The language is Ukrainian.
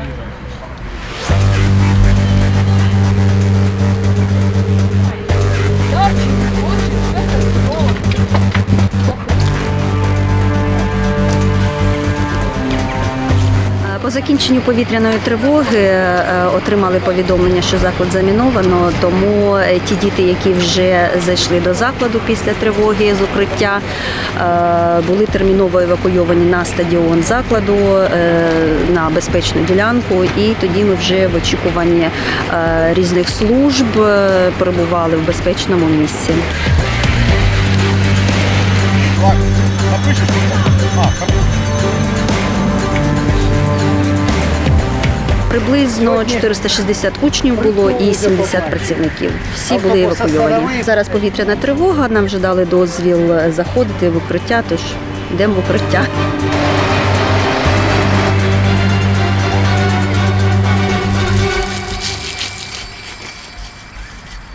Thank you. По закінченню повітряної тривоги е, отримали повідомлення, що заклад заміновано. Тому е, ті діти, які вже зайшли до закладу після тривоги з укриття, е, були терміново евакуйовані на стадіон закладу на безпечну ділянку. І тоді ми вже в очікуванні різних служб перебували в безпечному місці. Приблизно 460 учнів було і 70 працівників. Всі були евакуйовані. Зараз повітряна тривога. Нам вже дали дозвіл заходити в укриття, тож йдемо в укриття.